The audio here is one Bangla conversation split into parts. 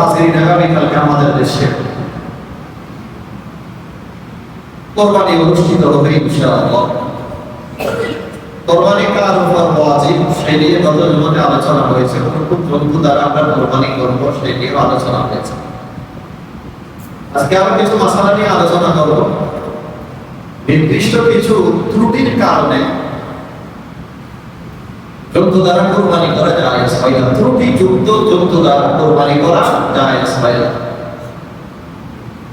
হাজিরিন আমাদের দেশে। কোরবানি অনুষ্ঠিত হবে ইনশাআল্লাহ। কোরবানি কার উপর ওয়াজিব সেই নিয়ে গত জুমাতে আলোচনা হয়েছে। কোন জন্তু দ্বারা আমরা কোরবানি করব সেই আলোচনা হয়েছে। আজকে আমরা কিছু মশালা নিয়ে আলোচনা করব। নির্দিষ্ট কিছু ত্রুটির কারণে জন্তু দ্বারা কোরবানি করা ত্রুটি যুক্ত জন্তু দ্বারা কোরবানি করা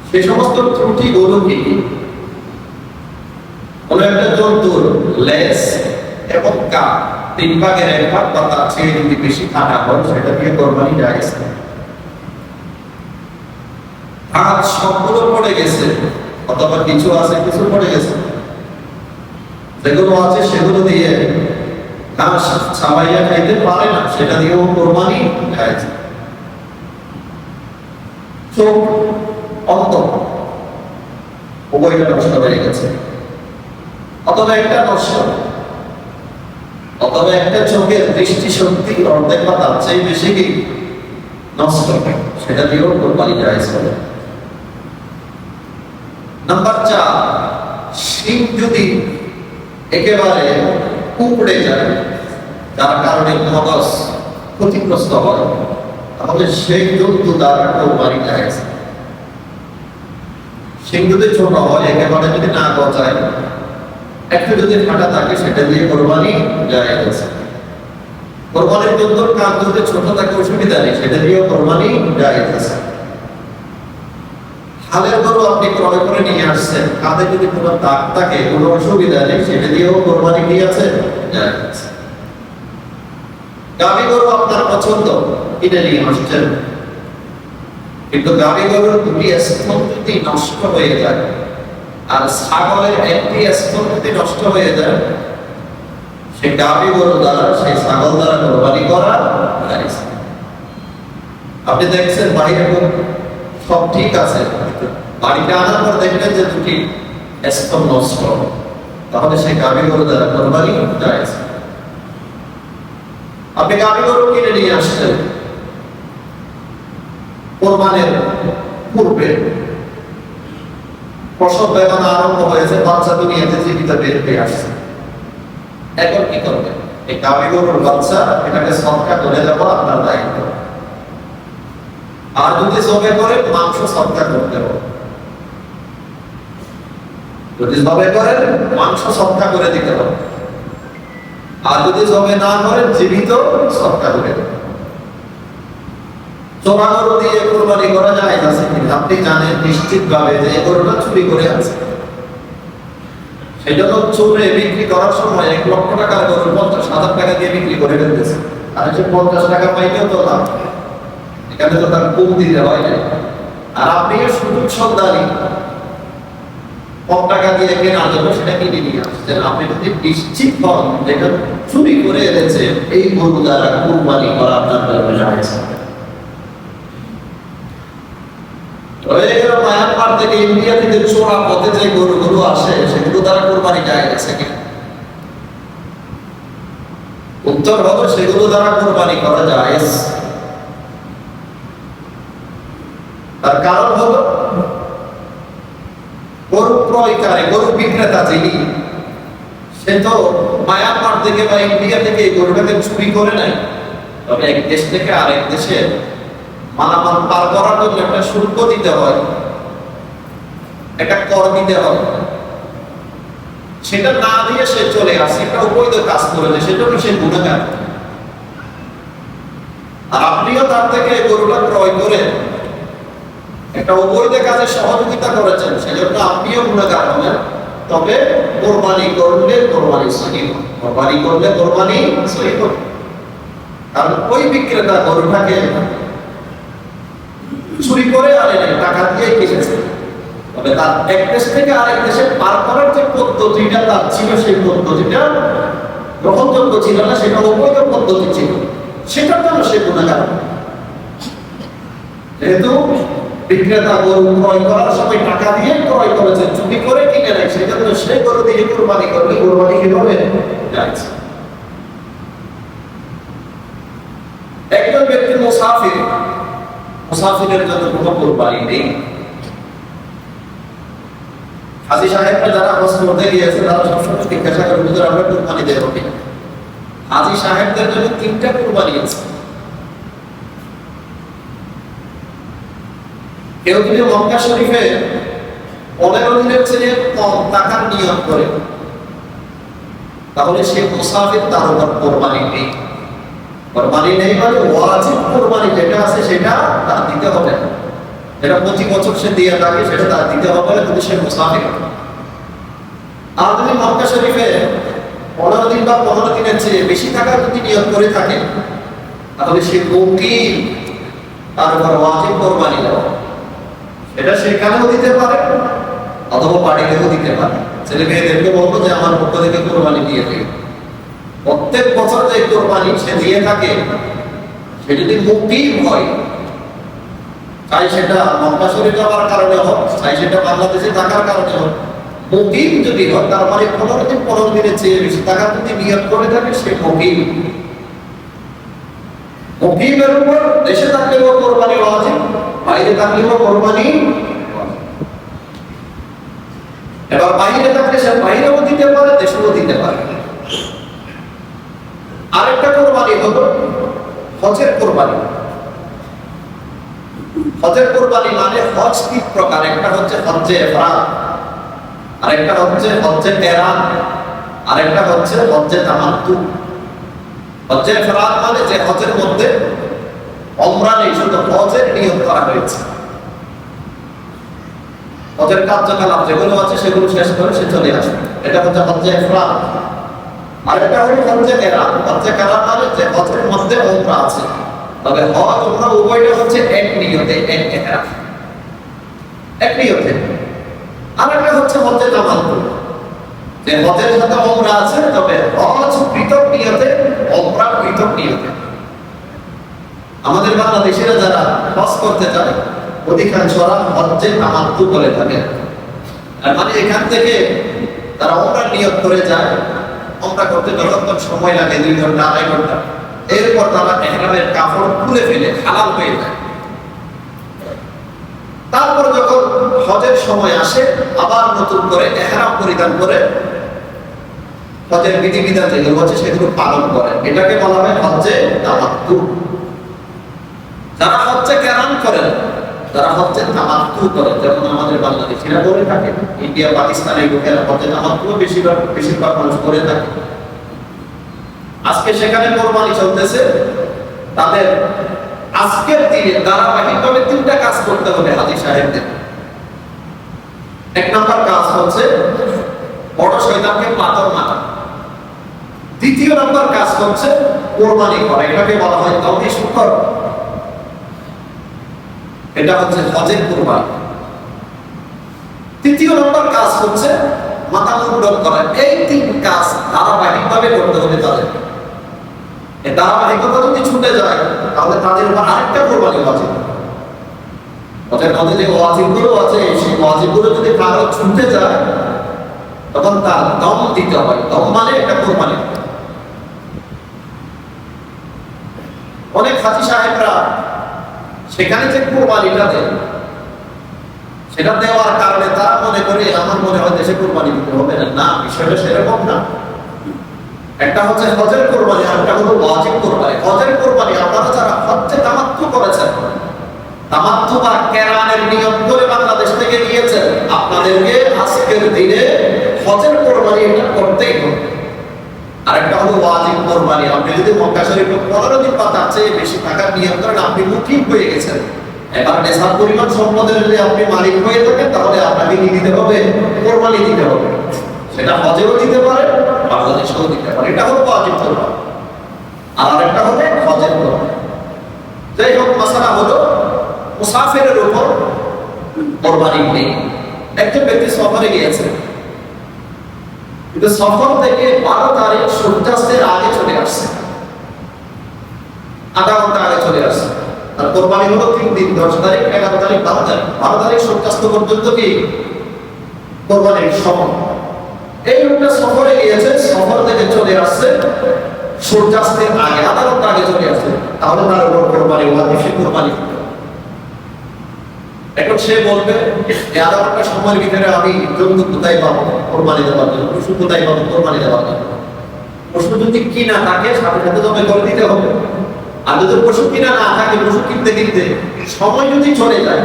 সে সমস্ত কি কি? কোন একটা জন্তুর এবং কাপ তিন ভাগের এক ভাগ বা তার চেয়ে যদি বেশি কাটা হয়, সেটা দিয়ে কোরবানি সবগুলো পড়ে গেছে, অথবা কিছু আছে, কিছু পড়ে গেছে। যেগুলো আছে, সেগুলো দিয়ে ঘাস খাইতে পারে না, সেটা দিয়েও কোরবানি অথবা একটা নষ্ট একটা চোখের অর্ধেক বা চেয়ে বেশি কি নষ্ট, সেটা দিয়েও কোরবানি জায়েজ চার শিং যদি একেবারে উপড়ে যায় যার কারণে মগজ ক্ষতিগ্রস্ত হয় তাহলে সেই জন্তু দ্বারা কোরবানি জায়েজ শিং যদি ছোট হয় একেবারে যদি না গজায়, একটু যদি ফাটা থাকে, সেটা দিয়ে কোরবানি জায়েজ আছে কোরবানির কাজ যদি ছোট থাকে, অসুবিধা নেই, সেটা দিয়েও কোরবানি জায়েজ আছে হালের গরু আপনি ক্রয় করে নিয়ে আসছেন কাঁধে যদি কোনো দাগ থাকে, কোনো অসুবিধা নেই, সেটা দিয়েও কোরবানি কি আছে জায়েজ আছে। গাভী গরু আপনার পছন্দ? কিনে নিয়ে আসছেন কিন্তু গাভী গরুর দুটি যদি নষ্ট হয়ে যায়। আর ছাগলের একটি যদি নষ্ট হয়ে যায়। সে গাভী গরু দ্বারা সেই ছাগল দ্বারা কোরবানি করা। আপনি দেখছেন বাইরে সব ঠিক আছে। বাড়িতে আনার পর দেখলেন যে দুটি স্তন নষ্ট। তাহলে সেই গাভী গরু দ্বারা কোরবানি জায়েজ আপনি গাভী গরু কিনে নিয়ে আসছেন। কোরবানের পূর্বে। প্রসব বেদনা আরম্ভ হয়েছে, বাচ্চা দুনিয়াতে জীবিত বের হয়ে আসছে। এখন কি করবে এই গাভী গরুর বাচ্চা এটাকে সৎকা করে দেওয়া আপনার দায়িত্ব। আর যদি জবে করে, মাংস সৎকা করতে হবে। যদি জবে করে, মাংস সৎকা করে দিতে হবে। আর যদি জবে না করে, জীবিত সৎকা করে দেবে। চোরা দিয়ে কোরবানি করা যায় আছে কিনা? আপনি জানেন নিশ্চিত ভাবে যে এই চুরি করে আছে সেই জন্য চোরে বিক্রি করার সময় এক লক্ষ টাকার গরু পঞ্চাশ হাজার টাকা দিয়ে বিক্রি করে ফেলতেছে। আর সে পঞ্চাশ টাকা পাইতেও তো লাভ এখানে তো তার কম দিতে হয় আর আপনি সুযোগ সন্ধানী। কম টাকা দিয়ে কেনার জন্য সেটা কিনে নিয়ে আসছেন আপনি যদি নিশ্চিত হন এটা চুরি করে এনেছে, এই গরু দ্বারা কোরবানি করা আপনার হবে। হয়ে গেল মায়ানমার থেকে ইন্ডিয়া থেকে চোরা পথে যে গরুগুলো আসে, সেগুলো দ্বারা কোরবানি যায় গেছে কিনা? উত্তর হলো সেগুলো দ্বারা কোরবানি করা যায় তার কারণ হলো গরু ক্রয়কারী, গরু বিক্রেতা যিনি, সে তো মায়ানমার থেকে বা ইন্ডিয়া থেকে এই গরুটাকে চুরি করে নাই তবে এক দেশ থেকে আরেক দেশে মালামাল পার করার জন্য একটা শুল্ক দিতে হয়, একটা কর দিতে হয়। সেটা না দিয়ে সে চলে আসে, একটা অবৈধ কাজ করেছে সেজন্য সে গুণাগার। আর আপনিও তার থেকে গরুটা ক্রয় করে একটা অবৈধ কাজে সহযোগিতা করেছেন, সেজন্য আপনিও গুণাগার হবেন। তবে কোরবানি করলে কোরবানি সহি কোরবানি করলে কোরবানি সহি কারণ ওই বিক্রেতা গরুটাকে চুরি করে আনে নাই টাকা দিয়ে কিনেছে। তবে তার এক দেশ থেকে আরেক দেশে পার করার যে পদ্ধতিটা তার ছিল, সেই পদ্ধতিটা গ্রহণযোগ্য ছিল না, সেটা অবৈধ পদ্ধতি ছিল। সেটার জন্য সে গুণাগার। যেহেতু বিক্রেতা গরু ক্রয় করার সময় টাকা দিয়ে ক্রয় করেছে চুরি করে কিনে নেয়, সেই জন্য সে গরু দিয়ে কোরবানি করলে কোরবানি কি হবে একজন ব্যক্তি মুসাফির, মুসাফিরের জন্য কোনো কোরবানি নেই। হাজি সাহেবরা যারা হজ করতে গিয়েছে তারা সবসময় জিজ্ঞাসা করে আমরা কোরবানি কিনা? হাজি সাহেবদের জন্য তিনটা কোরবানি আছে। কেউ যদি মক্কা শরীফে পনেরো দিনের চেয়ে কম টাকার নিয়ম করে, তাহলে সে মুসাফির তার উপর কোরবানি নেই। কোরবানি নেই মানে ওয়াজিব কোরবানি যেটা আছে সেটা তার দিতে হবে যেটা প্রতি বছর সে দিয়ে থাকে সেটা তার দিতে হবে যদি সে মুসাফির। আর যদি মক্কা শরীফে পনেরো দিন বা পনেরো দিনের চেয়ে বেশি টাকা যদি নিয়োগ করে থাকে, তাহলে সে মুকিম তার উপর ওয়াজিব কোরবানি দেওয়া। এটা সেখানেও দিতে পারে, অথবা বাড়িতেও দিতে পারে। ছেলে মেয়েদেরকে বলব যে, আমার পক্ষ থেকে কোরবানি দিয়ে দিই প্রত্যেক বছর যে কোরবানি সে দিয়ে থাকে, সে যদি মুক্তির হয়, চাই সেটা মক্কা শরীফ যাওয়ার কারণে হোক, চাই সেটা বাংলাদেশে থাকার কারণে হোক, মুকিম যদি হয় তার মানে পনেরো দিন, পনেরো দিনের চেয়ে বেশি টাকা যদি নিয়োগ করে থাকে, সে মুকিম। মুকিমের উপর দেশে থাকলেও কোরবানি হওয়া থাকলেও কোরবানি এবার বাইরে থাকলে সে বাইরেও দিতে পারে, দেশেও দিতে পারে। আরেকটা কোরবানি হলো হজের কোরবানি। হজের কোরবানি মানে হজ তিন প্রকার, একটা হচ্ছে হজ্জে এফরাদ আরেকটা হচ্ছে হজ্জে তেরান আরেকটা হচ্ছে হজ্জে তামাত্তু হজ্জে এফরাদ মানে যে হজের মধ্যে অমরা নেই শুধু হজের নিয়ম করা হয়েছে। হজের কার্যকলাপ যেগুলো আছে সেগুলো শেষ করে সে চলে আসবে। এটা হচ্ছে আর এটা হলো কেরাম কেরাম মানে যে হজের মধ্যে আছে। তবে হজ ওমরা উভয়টা হচ্ছে এক নিয়তে, এক এক নিয়তে। আর একটা হচ্ছে হজ্জে তামাত্তু যে হজের সাথে ওমরা আছে, তবে হজ পৃথক নিয়তে ওমরা পৃথক নিয়তে। আমাদের বাংলাদেশিরা যারা হজ করতে চায় অধিকাংশরা হজ্জে তামাত্তু করে থাকে। আর মানে এখান থেকে তারা ওমরা নিয়োগ করে যায়, ওমরা করতে যতক্ষণ সময় লাগে দুই ঘণ্টা, আড়াই ঘণ্টা। এরপর তারা এহরামের কাপড় খুলে ফেলে, হালাল হয়ে যায়। তারপর যখন হজের সময় আসে, আবার নতুন করে এহরাম পরিধান করে হজের বিধিবিধান যেগুলো আছে, সেগুলো পালন করে। এটাকে বলা হয় হজ্জে তামাত্তু যারা হচ্ছে কেরাম করেন, তারা হচ্ছে তামাত্তু করে যেমন আমাদের বাংলাদেশিরা করে থাকে, ইন্ডিয়া, পাকিস্তান এই লোকেরা হচ্ছে তামাত্তু বেশিরভাগ বেশিরভাগ মানুষ করে থাকে। আজকে সেখানে কোরবানি চলতেছে, তাদের আজকের দিনে ধারাবাহিকভাবে তিনটা কাজ করতে হবে হাজি সাহেবদের। এক নম্বর কাজ হচ্ছে বড় শয়তানকে পাথর মারা। দ্বিতীয় নম্বর কাজ হচ্ছে কোরবানি করা, এটাকে বলা হয় তবে শুকর। এটা হচ্ছে হজের কোরবানি। তৃতীয় নম্বর কাজ হচ্ছে মাথা মুন্ডন করা। এই তিন কাজ ধারাবাহিকভাবে করতে হবে তাদের। ধারাবাহিকতা যদি ছুটে যায়, তাহলে তাদের উপর আরেকটা কোরবানি ওয়াজিব ওদের মধ্যে যে ওয়াজিবগুলো আছে, সেই ওয়াজিবগুলো যদি কারও ছুটে যায়, তখন তার দম দিতে হয়। দম মানে একটা কোরবানি। অনেক হাজি সাহেবরা সেখানে যে কোরবানিটা দেয়, সেটা দেওয়ার কারণে তারা মনে করে, আমার মনে হয় দেশে কোরবানি দিতে হবে না। না, বিষয়টা সেরকম না। একটা হচ্ছে হজের কোরবানি একটা হলো ওয়াজিব কোরবানি। হজের কোরবানি আপনারা যারা হজ্জে তামাত্তু করেছেন তামাত্তু বা কেরানের নিয়ম করে বাংলাদেশ থেকে নিয়েছেন, আপনাদেরকে আজকের দিনে হজের কোরবানি এটা করতেই হবে। আরেকটা হলো ওয়াজিব কোরবানি। আপনি যদি মক্কা শরীফে পনেরো দিন বা তার চেয়ে বেশি টাকার নিয়ম করেন, আপনি মুখিম হয়ে গেছেন। এবার নেশার পরিমাণ সম্পদের যদি আপনি মালিক হয়ে থাকেন, তাহলে আপনাকে কি দিতে হবে? কোরবানি দিতে হবে। সেটা হজেও দিতে পারে, বাংলাদেশেও দিতে পারে। এটা হলো ওয়াজিব কোরবানি। আর আরেকটা হলো হজের কোরবানি। যাই হোক মশালা হলো, মুসাফিরের উপর কোরবানি নেই। একজন ব্যক্তি সফরে গিয়েছে। কিন্তু সফর থেকে বারো তারিখ সূর্যাস্তের আগে চলে আসছে। আধা ঘণ্টা আগে চলে আসছে। আর কোরবানি হলো তিন দিন, দশ তারিখ, এগারো তারিখ, বারো তারিখ। বারো তারিখ সূর্যাস্ত পর্যন্ত কি? কোরবানির সময়। এই লোকটা সফরে গিয়েছে, সফর থেকে চলে আসছে, সূর্যাস্তের আগে, আধা ঘণ্টা আগে চলে আসছে। তাহলে তার উপর কোরবানি কোরবানি। এখন সে বলবে যে আধা ঘণ্টা সময়ের ভিতরে আমি জন্তু কোথায় পাবো? কোরবানি দেওয়ার জন্য। পশু কোথায় পাবো? কোরবানি দেওয়ার জন্য। পশু যদি কিনা থাকে, সাথে সাথে জমে করে দিতে হবে। আর যদি পশু কিনা না থাকে, পশু কিনতে কিনতে সময় যদি চলে যায়,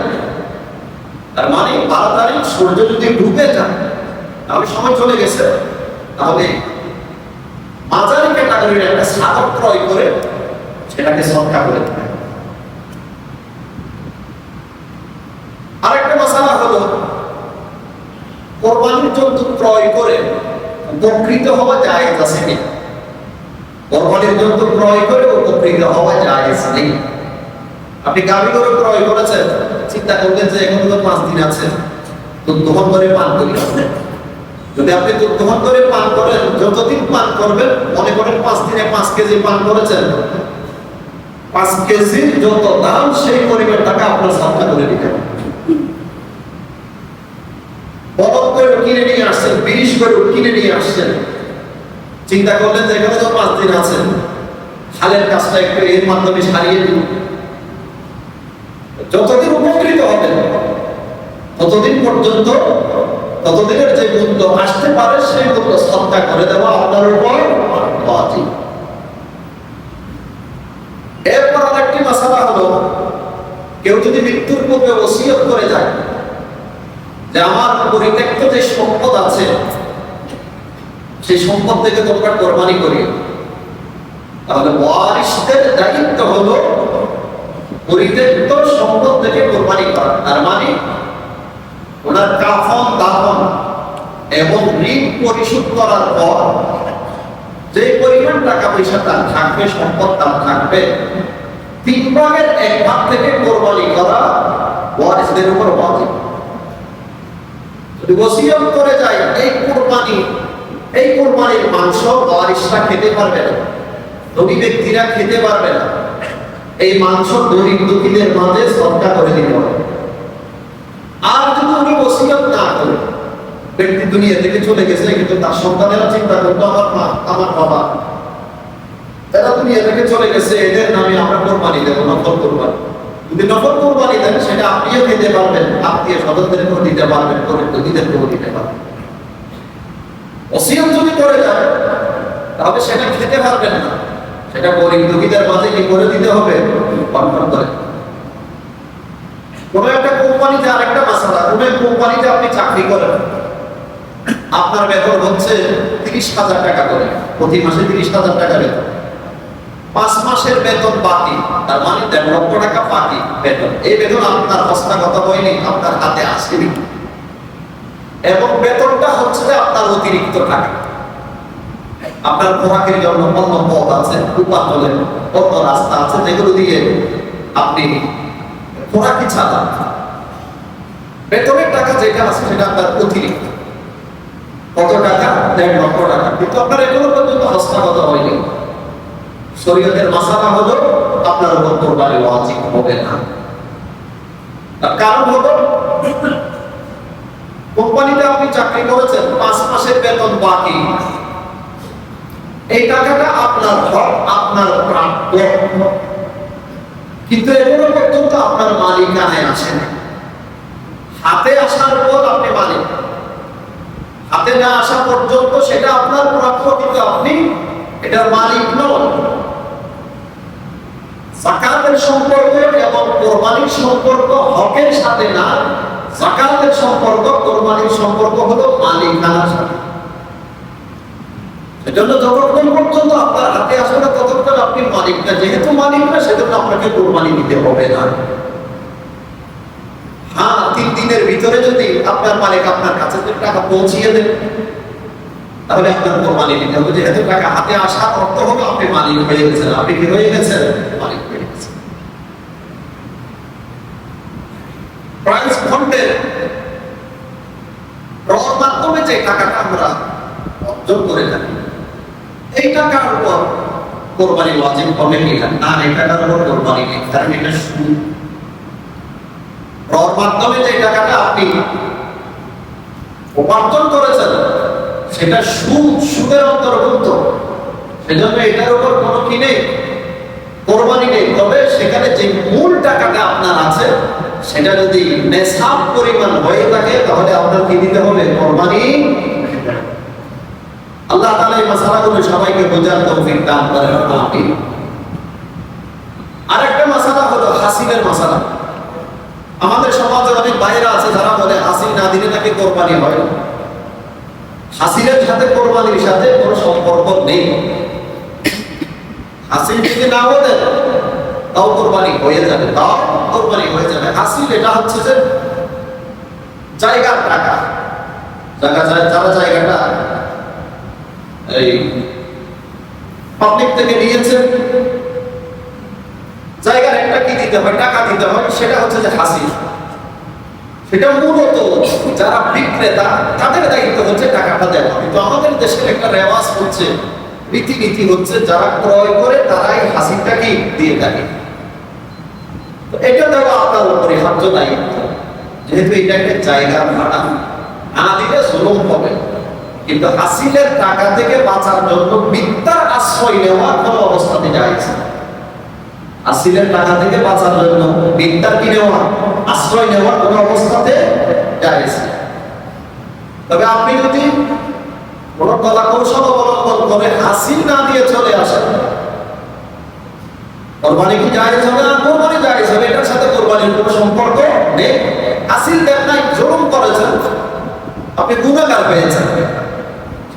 তার মানে বারো তারিখ সূর্য যদি ডুবে যায়, তাহলে সময় চলে গেছে। তাহলে মাঝারি ক্যাটাগরির একটা সাধক ক্রয় করে সেটাকে সৎকা করে দিতে হবে। আরেকটা মশালা হলো কোরবানির জন্তু ক্রয় করে উপকৃত হওয়া যায় আছে কি কোরবানির জন্তু ক্রয় করে উপকৃত হওয়া যায় নেই। আপনি গাভী করে ক্রয় করেছেন, চিন্তা করবেন যে এখন তো পাঁচ দিন আছে তো দোহন করে পান করি। যদি আপনি তো দোহন করে পান করেন, যতদিন পান করবেন, মনে করেন পাঁচ দিনে পাঁচ কেজি পান করেছেন, পাঁচ কেজির যত দাম, সেই পরিমাণ টাকা আপনার সরকার করে দিতে বলদ করে কিনে নিয়ে আসছেন বিরিশ করে কিনে নিয়ে আসছেন। চিন্তা করলেন যে এখানে তো পাঁচ দিন আছে খালের কাজটা একটু এর মাধ্যমে সারিয়ে দিন। যতদিন উপকৃত হবেন, ততদিন পর্যন্ত, ততদিনের যে মূল্য আসতে পারে, সেই মূল্য সত্তা করে দেওয়া আপনার উপর ওয়াজিব এরপর আরেকটি মশালা হলো, কেউ যদি মৃত্যুর পূর্বে ওসিয়ত করে যায় যে আমার পরিত্যক্ত যে সম্পদ আছে, সেই সম্পদ থেকে তোমরা কোরবানি করি তাহলে ওয়ারিসদের দায়িত্ব হলো পরিত্যক্ত সম্পদ থেকে কোরবানি করা। তার মানে ওনার কাফন দাফন এবং ঋণ পরিশোধ করার পর যে পরিমাণ টাকা পয়সা তার থাকবে, সম্পদ তার থাকবে, তিন ভাগের এক ভাগ থেকে কোরবানি করা ওয়ারিসদের উপর যদি ওসিয়ত করে যায়, এই কোরবানি, এই কোরবানির মাংস ওয়ারিসরা খেতে পারবে না। ধনী ব্যক্তিরা খেতে পারবে না। এই মাংস গরিব দুঃখীদের মাঝে সৎকা করে দিতে হবে। আর যদি উনি ওসিয়ত না করে ব্যক্তি দুনিয়া থেকে চলে গেছে, কিন্তু তার সন্তানেরা চিন্তা করতো, আমার মা, আমার বাবা এরা দুনিয়া থেকে চলে গেছে, এদের নামে আমরা কোরবানি দেবো নকল কোরবানি। যদি নকল কোরবানি দেন, সেটা আপনিও খেতে পারবেন আত্মীয় স্বজনদেরকেও দিতে পারবেন গরিব দুঃখীদেরকেও দিতে পারবেন। ওসিয়ত যদি করে যায় তাহলে সেটা খেতে পারবেন না। সেটা গরিব দুঃখীদের মাঝে কি করে দিতে হবে? বন্টন করে। কোন একটা কোম্পানিতে আরেকটা মাসালা, কোন কোম্পানিতে আপনি চাকরি করেন, আপনার বেতন হচ্ছে তিরিশ হাজার টাকা করে। প্রতি মাসে তিরিশ হাজার টাকা বেতন। পাঁচ মাসের বেতন বাকি, তার মানে দেড় লক্ষ টাকা বাকি বেতন। এই বেতন আপনার হস্তগত হয়নি, আপনার হাতে আসেনি। এবং বেতনটা হচ্ছে যে আপনার অতিরিক্ত টাকা। আপনার খোরাকের জন্য অন্য পথ আছে উপার্জনের অন্য রাস্তা আছে, যেগুলো দিয়ে আপনি খোরাকি ছাড়া বেতনের টাকা যেটা আছে, সেটা আপনার অতিরিক্ত। কত টাকা? দেড় লক্ষ টাকা। কিন্তু আপনার এখনও পর্যন্ত হস্তগত হয়নি। শরীয়তের মাসালা হলো, আপনার উপর কোরবানি ওয়াজিব হবে না। তার কারণ হলো, কোম্পানিতে আপনি চাকরি করেছেন, পাঁচ মাসের বেতন বাকি। এই টাকাটা আপনার হক, আপনার প্রাপ্য। কিন্তু এখনও পর্যন্ত আপনার মালিকানায় আসে না হাতে আসার পর আপনি মালিক। হাতে না আসা পর্যন্ত সেটা আপনার প্রাপ্য, কিন্তু আপনি এটার মালিক নন। জাকাতের সম্পর্ক এবং কোরবানির সম্পর্ক হকের সাথে না। জাকাতের সম্পর্ক, কোরবানির সম্পর্ক হলো মালিকানার সাথে। সেজন্য যতক্ষণ পর্যন্ত আপনার হাতে আসবে না, ততক্ষণ আপনি মালিক না। যেহেতু মালিক না, সেজন্য আপনাকে কোরবানি দিতে হবে না। হ্যাঁ তিন দিনের ভিতরে যদি আপনার মালিক আপনার কাছে টাকা পৌঁছিয়ে দেন তাহলে আপনার কোরবানি দিতে হবে। যেহেতু টাকা হাতে আসার অর্থ হলো আপনি মালিক হয়ে গেছেন। আপনি কি হয়ে গেছেন? প্রাইস রর মাধ্যমে যে টাকাটা আমরা অর্জন করে থাকি, এই টাকার উপর কোরবানি না? এই টাকার উপর কোরবানি নেই, কারণ এটা সুদ রর মাধ্যমে যে টাকাটা আপনি উপার্জন করেছেন, সেটা সুদ, সুদের অন্তর্ভুক্ত। সেজন্য এটার উপর কোনো কি নেই? কোরবানি নেই। তবে সেখানে যে মূল টাকাটা আপনার আছে সেটা যদি নেশাব পরিমাণ হয়ে থাকে, তাহলে আপনার কি দিতে হবে? কোরবানি আল্লাহ তাআলা এই মাসালাগুলো সবাইকে বোঝার তৌফিক দান করেন আমিন। আরেকটা মাসালা হলো হাসিলের মাসালা আমাদের সমাজে অনেক বাইরে আছে, যারা বলে হাসিল না দিলে নাকি কোরবানি হয়। হাসিলের সাথে কোরবানির সাথে কোনো সম্পর্ক নেই। হাসিল যদি না বলেন তাও কোরবানি হয়ে যাবে। তাও কোরবানি হয়ে যাবে। হাসিল এটা হচ্ছে যে জায়গার টাকা। যায় যারা জায়গাটা এই পাবলিক থেকে নিয়েছে, জায়গার একটা কি দিতে হয়, টাকা দিতে হয়, সেটা হচ্ছে যে হাসিল। সেটা মূলত যারা বিক্রেতা, তাদের দায়িত্ব হচ্ছে টাকাটা দেওয়া। কিন্তু আমাদের দেশের একটা রেওয়াজ হচ্ছে, রীতিনীতি হচ্ছে, যারা ক্রয় করে, তারাই হাসিলটা কি দিয়ে থাকে। তো এটা দেওয়া আপনার উপরে হার্য দায়িত্ব যেহেতু এটা একটা জায়গা ভাড়া, না দিলে জুলুম হবে। কিন্তু হাসিলের টাকা থেকে বাঁচার জন্য মিথ্যার আশ্রয় নেওয়া কোনো অবস্থাতে যায় আসিলের টাকা থেকে বাঁচার জন্য বিদ্যার কি নেওয়া, আশ্রয় নেওয়া কোনো অবস্থাতে জায়েজ তবে আপনি যদি কোন কলা কৌশল অবলম্বন করে হাসিল না দিয়ে চলে আসেন কোরবানি কি জায়েজ হবে না কোরবানি জায়েজ হবে? এটার সাথে কোরবানির কোনো সম্পর্ক নেই। হাসিল দেন নাই জুলুম করেছেন। আপনি গুণাগার পেয়েছেন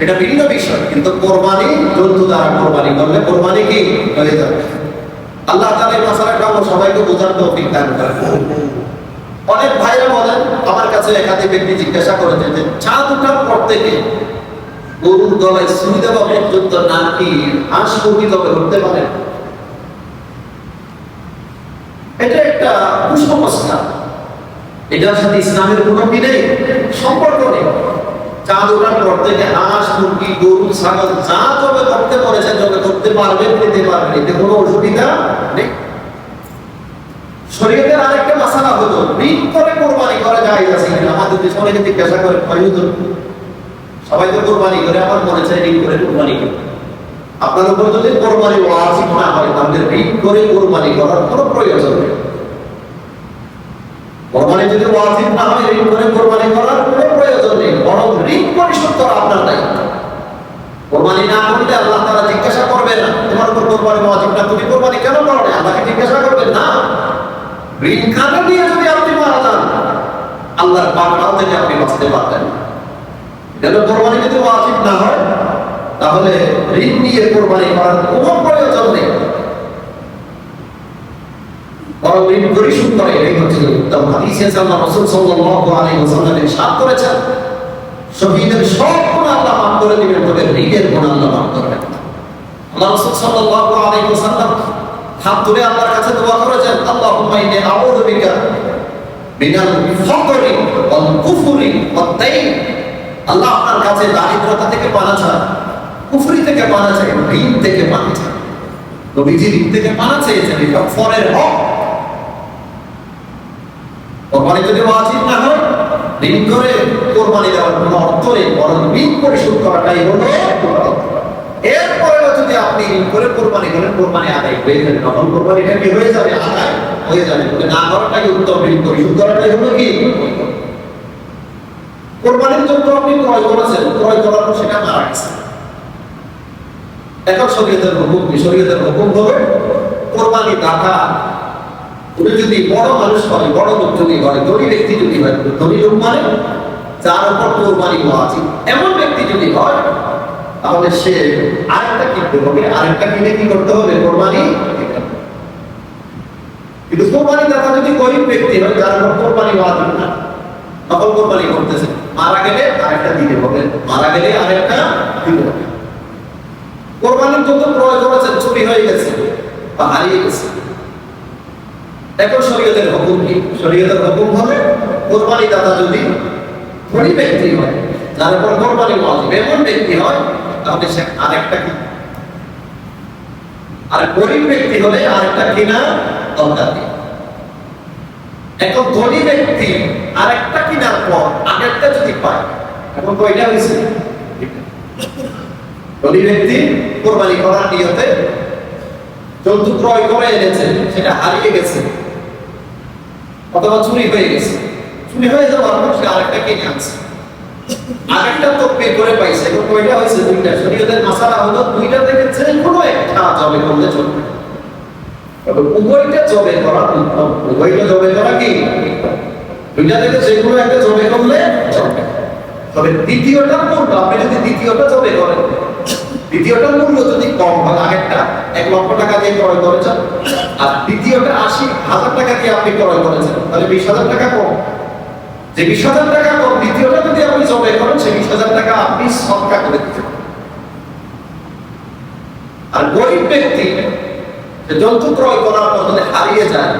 এটা ভিন্ন বিষয়, কিন্তু কোরবানি জন্তু দ্বারা কোরবানি করলে কোরবানি কি? হয়ে যাবে। আল্লাহ তাআলা এই মাসালাটা আমরা সবাইকে বোঝার তৌফিক দান করেন। অনেক ভাইরা বলেন, আমার কাছে একাধিক ব্যক্তি জিজ্ঞাসা করেছে যে চাঁদ উঠার পর থেকে গরুর গলায় সুই দেওয়া পর্যন্ত নাকি হাঁস মুরগি তবে করতে পারে? এটা একটা কুসংস্কার। এটার সাথে ইসলামের নেই? সম্পর্ক নেই। হাঁস মুরগি, গরু, ছাগল যা তবে করতে পারেছে তবে করতে পেতে এতে কোনো অসুবিধা নেই। আরেকটা মাসালা ঋণ করে কোরবানি করা যায় আছে কিনা? আমাদের দেশে অনেকে জিজ্ঞাসা করে প্রয়োজন সবাই তো কোরবানি করে, আমার মনে চাই ঋণ করে কোরবানি করে আপনার উপর যদি কোরবানি তাহলে ঋণ করে কোরবানি করার কোনো প্রয়োজন নেই। কোরবানি যদি ওয়াজিব না হয়, ঋণ করে কোরবানি করার কোনো প্রয়োজন নেই। বরং ঋণ পরিশোধ করা আপনার দায়িত্ব। কোরবানি না করলে আল্লাহ তারা জিজ্ঞাসা করবে না তোমার উপর কোরবানি ওয়াজিব না তুমি কোরবানি কেন করো না আল্লাহকে জিজ্ঞাসা করবেন, না, ঋণ খাতা দিয়ে যদি আপনি মারা যান, আল্লাহর পাকড়াও থেকে আপনি বাঁচতে পারবেন যেন কোরবানি যদি ওয়াজিব না হয়, তাহলে ঋণ নিয়ে কোরবানি করার কোনো প্রয়োজন নেই। বরং ঋণ পরিশোধ করে, এটাই হচ্ছে উত্তম হাদিসে আল্লাহ রাসূল সাল্লাল্লাহু আলাইহি ওয়াসাল্লাম ইরশাদ করেছেন, শহীদের সব গুনাহ আল্লাহ মাফ করে দিবেন, তবে ঋণের গুনাহ আল্লাহ মাফ করবেন। আল্লাহ রাসূল সাল্লাল্লাহু আলাইহি ওয়াসাল্লাম হাত তুলে আল্লাহর কাছে দোয়া করেছেন, আল্লাহুম্মা ইন্নী আউযু বিকা মিনাল ফাকরি ওয়াল কুফরি ওয়াত তাইন। আল্লাহ আপনার কাছে দারিদ্রতা থেকে পানা চান, কুফরি থেকে পানা চাই ঋণ থেকে পানা চান। নবীজি ঋণ থেকে পানা চেয়েছেন, এটা ফরের হক। কোরবানি যদি ওয়াজিব না হয় ঋণ করে কোরবানি দেওয়ার কোনো অর্থ নেই, বরং ঋণ পরিশোধ করাটাই হলো এরপরেও যদি আপনি ঋণ করে কোরবানি করেন, কোরবানি আদায় হয়ে যাবে। তখন কোরবানিটা কি হয়ে যাবে? আদায় হয়ে যাবে। না করাটাই উত্তম? ঋণ পরিশোধ করাটাই হলো কি? কোরবানির জন্য আপনি ক্রয় করেছেন। ক্রয় করার পর সেটা মারা গেছে। এখন শরীয়তের হুকুম শরীয়তের হুকুম হলো কোরবানি দাতা যদি বড় মানুষ হয়, বড় লোক যদি হয়, ধনী ব্যক্তি যদি হয়, ধনী লোক মানে যার উপর কোরবানি ওয়াজিব এমন ব্যক্তি যদি হয়, তাহলে সে আরেকটা কিনতে হবে। আরেকটা কিনে কি করতে হবে? কোরবানি কিন্তু কোরবানি দাতা যদি গরিব ব্যক্তি হয়, যার উপর কোরবানি ওয়াজিব না, তখন কোরবানি করতেছে। মারা গেলে আরেকটা দিতে হবে। মারা গেলে আরেকটা দিতে হবে। কোরবানির জন্য ক্রয় করেছেন চুরি হয়ে গেছে বা হারিয়ে গেছে। এখন শরীয়তের হুকুম কি? শরীয়তের হুকুম হবে কোরবানি দাতা যদি ধনী ব্যক্তি হয় যার উপর কোরবানি ওয়াজিব এমন ব্যক্তি হয়, তাহলে সে আরেকটা কি? আর গরিব ব্যক্তি হলে আরেকটা কিনা দরকার নেই। এখন ধনী ব্যক্তি আরেকটা কিনার পর আগেরটা যদি পায়, এখন কয়টা হয়েছে? ধনী ব্যক্তি কোরবানি করার নিয়তে জন্তু ক্রয় করে এনেছে, সেটা হারিয়ে গেছে। অথবা চুরি হয়ে গেছে। চুরি হয়ে যাওয়ার পর সে আরেকটা কিনে আনছে। আরেকটা তো পে করে পাইছে। এবং কয়টা হয়েছে? দুইটা। শরীয়তের মাসালা হলো দুইটা থেকে যে কোনো একটা জবে করলে চলবে। উভয়টা জবে করা উভয়টা জবে করা কি? দুইটা থেকে যে কোনো একটা জবে করলে চলবে। তবে দ্বিতীয়টা মূল্য আপনি যদি দ্বিতীয়টা জবে করেন দ্বিতীয়টা মূল্য যদি কম হয় আগেরটা এক লক্ষ টাকা দিয়ে ক্রয় করেছেন, আর দ্বিতীয়টা আশি হাজার টাকা দিয়ে আপনি ক্রয় করেছেন, তাহলে বিশ হাজার টাকা কম। যে বিশ হাজার টাকা কম, দ্বিতীয়টা যদি আপনি জবে করেন সেই বিশ হাজার টাকা আপনি সৎকা করে দিতে আর গরিব ব্যক্তি জন্তু ক্রয় করার পর যদি হারিয়ে যায়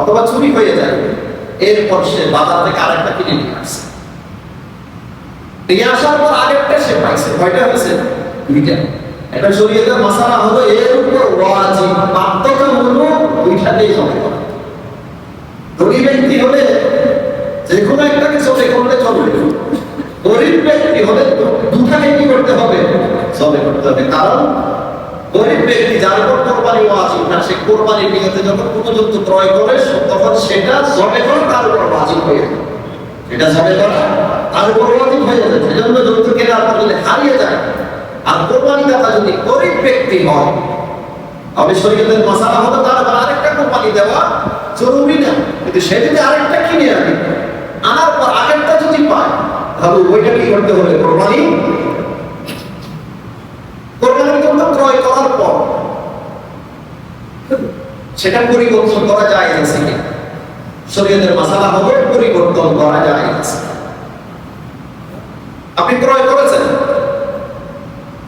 অথবা চুরি হয়ে যায়, এরপর সে বাজার থেকে আরেকটা কিনে নিয়ে আসছে নিয়ে আসার পর আরেকটা সে পাইছে, কয়টা হয়েছে? দুইটা একটা শরীয়তের মাসালা হলো এর উপর ওয়াজিব বাধ্যতামূলক দুইটাতেই করা ধনী ব্যক্তি হলে যে কোনো একটাকে চলে করলে চলবে। গরিব ব্যক্তি হলে দুটাকে কি করতে হবে? চলে করতে হবে। কারণ গরিব ব্যক্তি যার উপর কোরবানি ওয়াজিব না, সে কোরবানির নিয়তে যখন কোনো জন্তু ক্রয় করে, তখন সেটা জবে করে তার উপর ওয়াজিব হয়ে যায়। এটা জবে করা তার উপর ওয়াজিব হয়ে যায়। সেজন্য জন্তু কেনার পর যদি হারিয়ে যায় আর কোরবানি যদি গরিব ব্যক্তি হয় তবে শরীয়তের মশালা হতো তার আবার আরেকটা কোম্পানি দেওয়া জরুরি না। কিন্তু সে যদি আরেকটা কিনে আনে, আনার পর আগেরটা যদি পায়, তাহলে ওইটা কি করতে হবে? কোরবানি? কোরবানির ক্রয় করার পর সেটা পরিবর্তন করা যায় আছে কি? শরীয়তের মশালা হবে পরিবর্তন করা যায় আপনি ক্রয় করেছেন?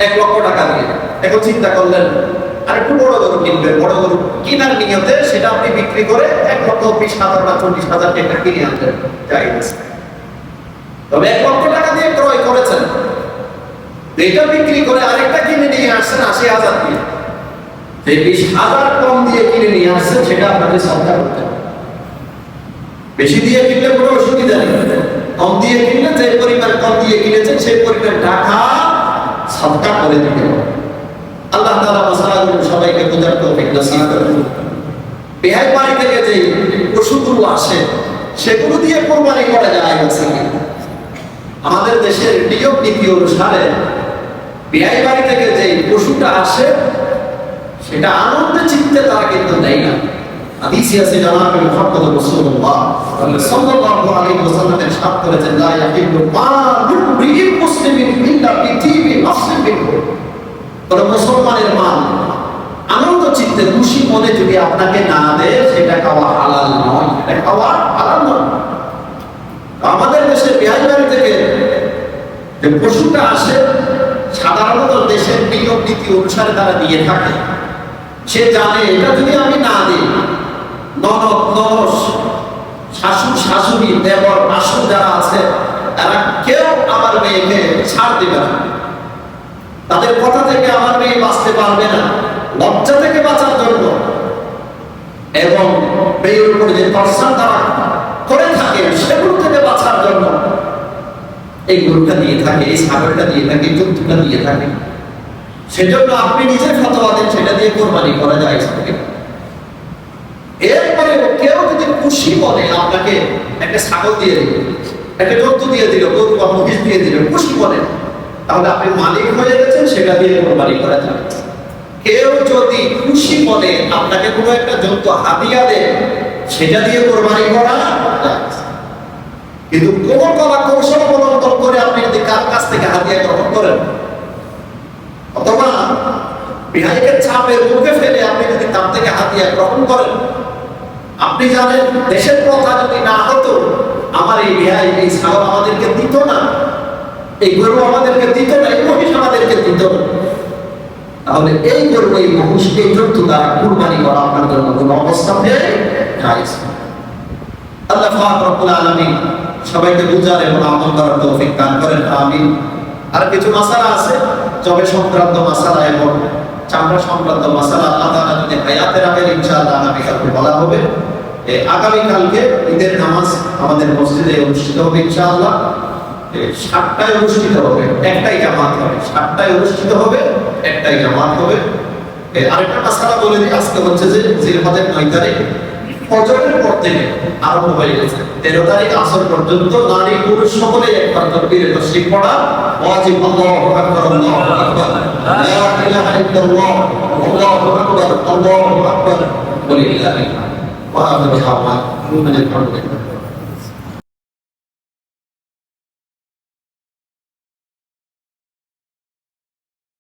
এক লক্ষ টাকা দিয়ে এখন চিন্তা করলেন, আর একটু বড় গরু কিনবেন, বড় গরু কিনার নিয়তে সেটা আপনি বিক্রি করে এক লক্ষ বিশ হাজার বা চল্লিশ হাজার টাকা কিনে আনলেন। যাই তবে এক লক্ষ টাকা দিয়ে ক্রয় করেছেন। এটা বিক্রি করে আরেকটা কিনে নিয়ে আসছেন আশি হাজার দিয়ে। যে বিশ হাজার কম দিয়ে কিনে নিয়ে আসছেন, সেটা আপনাকে সরকার করতে বেশি দিয়ে কিনলে কোনো অসুবিধা নেই। কম দিয়ে কিনলে যে পরিমাণ কম দিয়ে কিনেছেন, সেই পরিমাণ টাকা সৎকার করে দিতে হবে। আল্লাহ তাআলা মশালাগুলো সবাইকে বোঝার তৌফিক নসিব করুন বেহাই বাড়ি থেকে যে পশুগুলো আসে, সেগুলো দিয়ে কোরবানি করা যায় আছে কি? আমাদের দেশের নিয়ম নীতি অনুসারে বেহাই বাড়ি থেকে যে পশুটা আসে, সেটা আনন্দ চিত্তে তারা কিন্তু দেয় না। মুসলমানের আনন্দ চিত্তে খুশি মনে যদি আপনাকে না দেয়, সেটা খাওয়া হালাল নয়, এটা খাওয়া হালাল নয়। আমাদের দেশে বিহার থেকে যে পশুটা আসে, সাধারণত দেশের নিয়ম নীতি অনুসারে তারা দিয়ে থাকে। সে জানে, এটা যদি আমি না দিই ননদ, ননস শাশুর শাশুড়ি, দেবর শাশুর যারা আছে, তারা কেউ আমার মেয়েকে ছাড় দেবে না। তাদের কথা থেকে আমার মেয়ে বাঁচতে পারবে না। লজ্জা থেকে বাঁচার জন্য। এবং মেয়ের উপরে যে দর্শন তারা করে থাকে, সেগুলো থেকে বাঁচার জন্য এই গরুটা দিয়ে থাকে, এই ছাগলটা দিয়ে থাকে জন্তুটা দিয়ে থাকে। সেজন্য আপনি নিজের ফতোয়া দেন, সেটা দিয়ে কোরবানি করা যায়। এরপরে কেউ যদি খুশি বলে, আপনাকে একটা ছাগল দিয়ে দিল, একটা জন্তু দিয়ে দিল, গরু বা মহিষ দিয়ে দিল, খুশি বলেন, তাহলে আপনি মালিক হয়ে গেছেন, সেটা দিয়ে কোরবানি করা যাবে। কেউ যদি খুশি মনে আপনাকে কোনো একটা জন্তু হাতিয়া দেয়, সেটা দিয়ে কোরবানি করা কিন্তু কোন কলা কৌশল অবলম্বন করে আপনি যদি কার কাছ থেকে হাতিয়া গ্রহণ করেন? অথবা বিহাইকে চাপের মুখে ফেলে আপনি যদি তার থেকে হাতিয়া গ্রহণ করেন আপনি জানেন, দেশের কথা যদি না হতো, আমার এই বিহাই এই ছাগল আমাদেরকে দিত না। এই গরু আমাদেরকে দিত না, এই মহিষ আমাদেরকে দিত না। তাহলে এই গরু, এই মহিষ, এই দ্বারা কুরবানি করা আপনার জন্য কোনো অবস্থা জায়েজ না। আল্লাহ পাক রব্বুল আলামিন সবাইকে বুঝার এবং আমল করার তৌফিক দান করেন, আমিন। আর কিছু মাসালা আছে জবে সংক্রান্ত মাসালা এবং চামড়া সংক্রান্ত মাসালা আল্লাহ তাআলা যদি হায়াতে রাখেন ইনশাআল্লাহ আমি কালকে বলা হবে। আগামীকালকে আগামী কালকে ঈদের নামাজ আমাদের মসজিদে অনুষ্ঠিত হবে ইনশাআল্লাহ। সাতটায় অনুষ্ঠিত হবে, একটাই জামাত হবে। সাতটায় অনুষ্ঠিত হবে, একটাই জামাত হবে। আরেকটা মাসালা বলে দিই আজকে হচ্ছে যে জিলহজের নয় তারিখ। ফজরের পর থেকে আরম্ভ হয়ে গেছে। তেরো তারিখ আসর পর্যন্ত নারী পুরুষ সকলে একবার তকবীরে তসরিক পড়া ওয়াজিব। আল্লাহু আকবার আল্লাহু আকবার। লা ইলাহা ইল্লাল্লাহ, আল্লাহু আকবার আল্লাহু আকবার। লিল্লাহিল হামদ ওয়া আখিরু দাওয়ানা আলহামদুলিল্লাহ